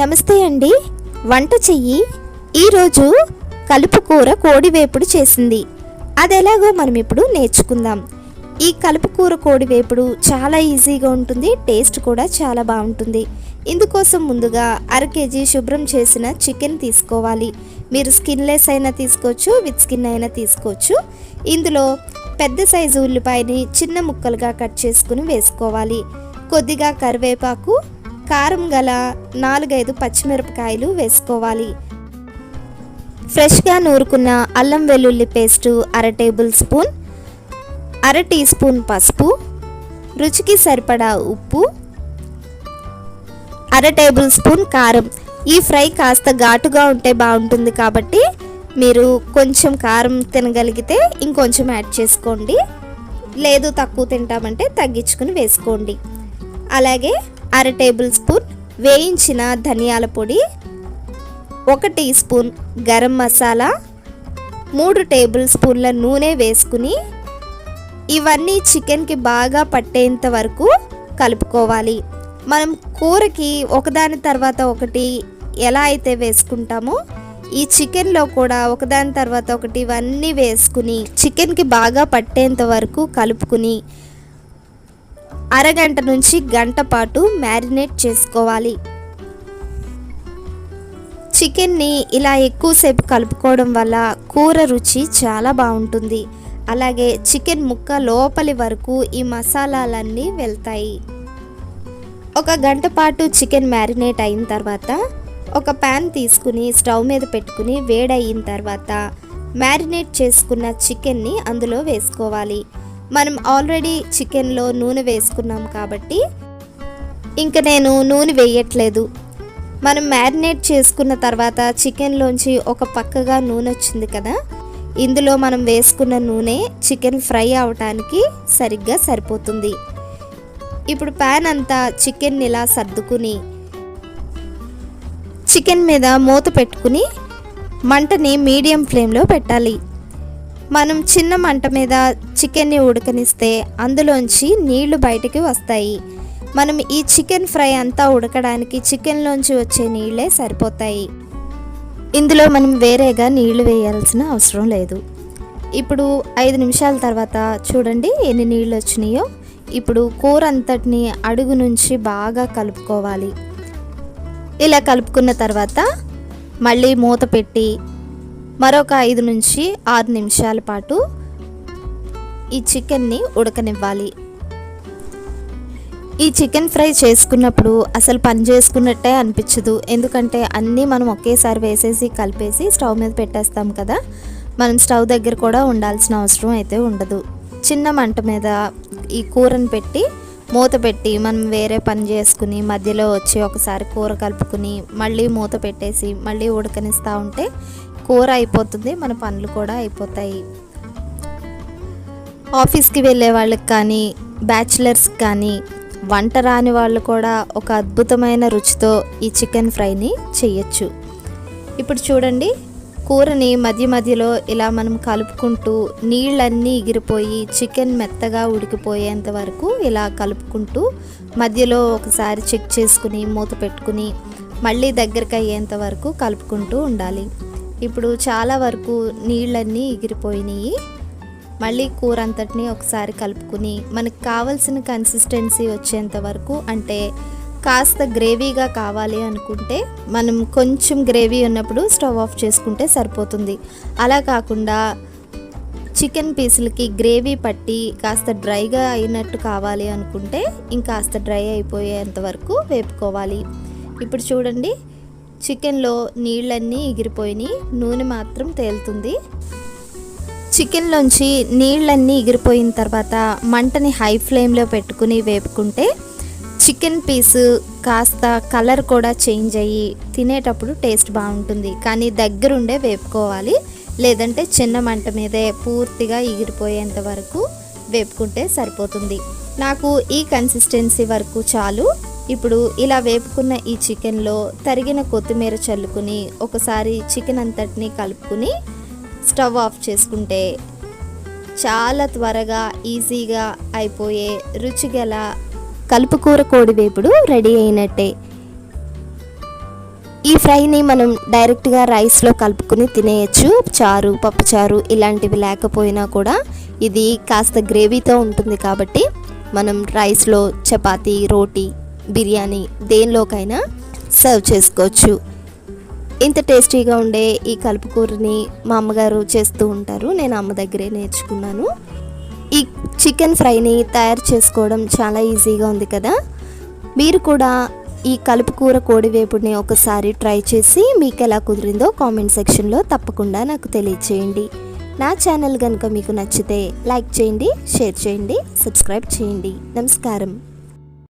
నమస్తే అండి. వంట చెయ్యి. ఈరోజు కలుపు కూర చేసింది. అది ఎలాగో మనం ఇప్పుడు నేర్చుకుందాం. ఈ కలుపు కూర చాలా ఈజీగా ఉంటుంది టేస్ట్ కూడా చాలా బాగుంటుంది. ఇందుకోసం ముందుగా అర కేజీ శుభ్రం చేసిన చికెన్ తీసుకోవాలి. మీరు స్కిన్లెస్ అయినా తీసుకోవచ్చు విత్ స్కిన్ అయినా తీసుకోవచ్చు. ఇందులో పెద్ద సైజు ఉల్లిపాయని చిన్న ముక్కలుగా కట్ చేసుకుని వేసుకోవాలి. కొద్దిగా కరివేపాకు కారం గల నాలుగైదు పచ్చిమిరపకాయలు వేసుకోవాలి. ఫ్రెష్గా నూరుకున్న అల్లం వెల్లుల్లి పేస్టు అర టేబుల్ స్పూన్ అర టీ స్పూన్ పసుపు రుచికి సరిపడా ఉప్పు అర టేబుల్ స్పూన్ కారం. ఈ ఫ్రై కాస్త ఘాటుగా ఉంటే బాగుంటుంది కాబట్టి మీరు కొంచెం కారం తినగలిగితే ఇంకొంచెం యాడ్ చేసుకోండి. లేదు తక్కువ తింటామంటే తగ్గించుకుని వేసుకోండి. అలాగే అర టేబుల్ స్పూన్ వేయించిన ధనియాల పొడి ఒక టీ స్పూన్ గరం మసాలా మూడు టేబుల్ స్పూన్ల నూనె వేసుకుని ఇవన్నీ చికెన్కి బాగా పట్టేంత వరకు కలుపుకోవాలి. మనం కూరకి ఒకదాని తర్వాత ఒకటి ఎలా అయితే వేసుకుంటామో ఈ చికెన్లో కూడా ఒకదాని తర్వాత ఒకటి ఇవన్నీ వేసుకుని చికెన్కి బాగా పట్టేంత వరకు కలుపుకుని అరగంట నుంచి గంట పాటు మ్యారినేట్ చేసుకోవాలి. చికెన్ని ఇలా ఎక్కువసేపు కలుపుకోవడం వల్ల కూర రుచి చాలా బాగుంటుంది. అలాగే చికెన్ ముక్క లోపలి వరకు ఈ మసాలాలన్నీ వెళ్తాయి. ఒక గంట పాటు చికెన్ మ్యారినేట్ అయిన తర్వాత ఒక ప్యాన్ తీసుకుని స్టవ్ మీద పెట్టుకుని వేడయిన తర్వాత మ్యారినేట్ చేసుకున్న చికెన్ని అందులో వేసుకోవాలి. మనం ఆల్రెడీ చికెన్లో నూనె వేసుకున్నాం కాబట్టి ఇంక నేను నూనె వేయట్లేదు. మనం మ్యారినేట్ చేసుకున్న తర్వాత చికెన్లోంచి ఒక పక్కగా నూనె వచ్చింది కదా ఇందులో మనం వేసుకున్న నూనె చికెన్ ఫ్రై అవటానికి సరిగ్గా సరిపోతుంది. ఇప్పుడు ప్యాన్ అంతా చికెన్ ఇలా సర్దుకుని చికెన్ మీద మూత పెట్టుకుని మంటని మీడియం ఫ్లేమ్లో పెట్టాలి. మనం చిన్న మంట మీద చికెన్ని ఉడకనిస్తే అందులోంచి నీళ్ళు బయటికి వస్తాయి. మనం ఈ చికెన్ ఫ్రై అంతా ఉడకడానికి చికెన్లోంచి వచ్చే నీళ్ళే సరిపోతాయి. ఇందులో మనం వేరేగా నీళ్ళు వేయాల్సిన అవసరం లేదు. ఇప్పుడు ఐదు నిమిషాల తర్వాత చూడండి ఎన్ని నీళ్ళు వచ్చినాయో. ఇప్పుడు కూర అంతటిని అడుగు నుంచి బాగా కలుపుకోవాలి. ఇలా కలుపుకున్న తర్వాత మళ్ళీ మూత పెట్టి మరొక ఐదు నుంచి ఆరు నిమిషాల పాటు ఈ చికెన్ని ఉడకనివ్వాలి. ఈ చికెన్ ఫ్రై చేసుకున్నప్పుడు అసలు పని చేసుకున్నట్టే అనిపించదు. ఎందుకంటే అన్నీ మనం ఒకేసారి వేసేసి కలిపేసి స్టవ్ మీద పెట్టేస్తాం కదా. మనం స్టవ్ దగ్గర కూడా ఉండాల్సిన అవసరం అయితే ఉండదు. చిన్న మంట మీద ఈ కూరను పెట్టి మూత పెట్టి మనం వేరే పని చేసుకుని మధ్యలో వచ్చి ఒకసారి కూర కలుపుకుని మళ్ళీ మూత పెట్టేసి మళ్ళీ ఉడకనిస్తూ ఉంటే కూర అయిపోతుంది మన పనులు కూడా అయిపోతాయి. ఆఫీస్కి వెళ్ళే వాళ్ళకి కానీ బ్యాచిలర్స్కి కానీ వంట రాని వాళ్ళు కూడా ఒక అద్భుతమైన రుచితో ఈ చికెన్ ఫ్రైని చేయొచ్చు. ఇప్పుడు చూడండి కూరని మధ్య మధ్యలో ఇలా మనం కలుపుకుంటూ నీళ్ళన్నీ ఎగిరిపోయి చికెన్ మెత్తగా ఉడికిపోయేంత వరకు ఇలా కలుపుకుంటూ మధ్యలో ఒకసారి చెక్ చేసుకుని మూత పెట్టుకుని మళ్ళీ దగ్గరికి అయ్యేంత వరకు కలుపుకుంటూ ఉండాలి. ఇప్పుడు చాలా వరకు నీళ్ళన్నీ ఎగిరిపోయినాయి. మళ్ళీ కూర అంతటిని ఒకసారి కలుపుకుని మనకు కావలసిన కన్సిస్టెన్సీ వచ్చేంత వరకు అంటే కాస్త గ్రేవీగా కావాలి అనుకుంటే మనం కొంచెం గ్రేవీ ఉన్నప్పుడు స్టవ్ ఆఫ్ చేసుకుంటే సరిపోతుంది. అలా కాకుండా చికెన్ పీసులకి గ్రేవీ పట్టి కాస్త డ్రైగా అయినట్టు కావాలి అనుకుంటే ఇంకాస్త డ్రై అయిపోయేంత వరకు వేపుకోవాలి. ఇప్పుడు చూడండి చికెన్లో నీళ్ళన్నీ ఎగిరిపోయినాయి నూనె మాత్రం తేలుతుంది. చికెన్లోంచి నీళ్ళన్నీ ఎగిరిపోయిన తర్వాత మంటని హై ఫ్లేమ్లో పెట్టుకుని వేపుకుంటే చికెన్ పీసు కాస్త కలర్ కూడా చేంజ్ అయ్యి తినేటప్పుడు టేస్ట్ బాగుంటుంది. కానీ దగ్గరుండే వేపుకోవాలి. లేదంటే చిన్న మంట మీదే పూర్తిగా ఎగిరిపోయేంత వరకు వేపుకుంటే సరిపోతుంది. నాకు ఈ కన్సిస్టెన్సీ వరకు చాలు. ఇప్పుడు ఇలా వేపుకున్న ఈ చికెన్లో తరిగిన కొత్తిమీర చల్లుకుని ఒకసారి చికెన్ అంతటిని కలుపుకుని స్టవ్ ఆఫ్ చేసుకుంటే చాలా త్వరగా ఈజీగా అయిపోయే రుచిగల కలుపుకూర కోడి వేపుడు రెడీ అయినట్టే. ఈ ఫ్రైని మనం డైరెక్ట్గా రైస్లో కలుపుకుని తినేయచ్చు. చారు పప్పుచారు ఇలాంటివి లేకపోయినా కూడా ఇది కాస్త గ్రేవీతో ఉంటుంది కాబట్టి మనం రైస్లో చపాతీ రోటీ బిర్యానీ దేనిలోకైనా సర్వ్ చేసుకోవచ్చు. ఇంత టేస్టీగా ఉండే ఈ కలుపుకూరని మా అమ్మగారు చేస్తూ ఉంటారు. నేను అమ్మ దగ్గరే నేర్చుకున్నాను. ఈ చికెన్ ఫ్రైని తయారు చేసుకోవడం చాలా ఈజీగా ఉంది కదా. మీరు కూడా ఈ కలుపుకూర కోడివేపుడిని ఒకసారి ట్రై చేసి మీకు ఎలా కుదిరిందో కామెంట్ సెక్షన్లో తప్పకుండా నాకు తెలియచేయండి. నా ఛానల్ కనుక మీకు నచ్చితే లైక్ చేయండి షేర్ చేయండి సబ్స్క్రైబ్ చేయండి. నమస్కారం.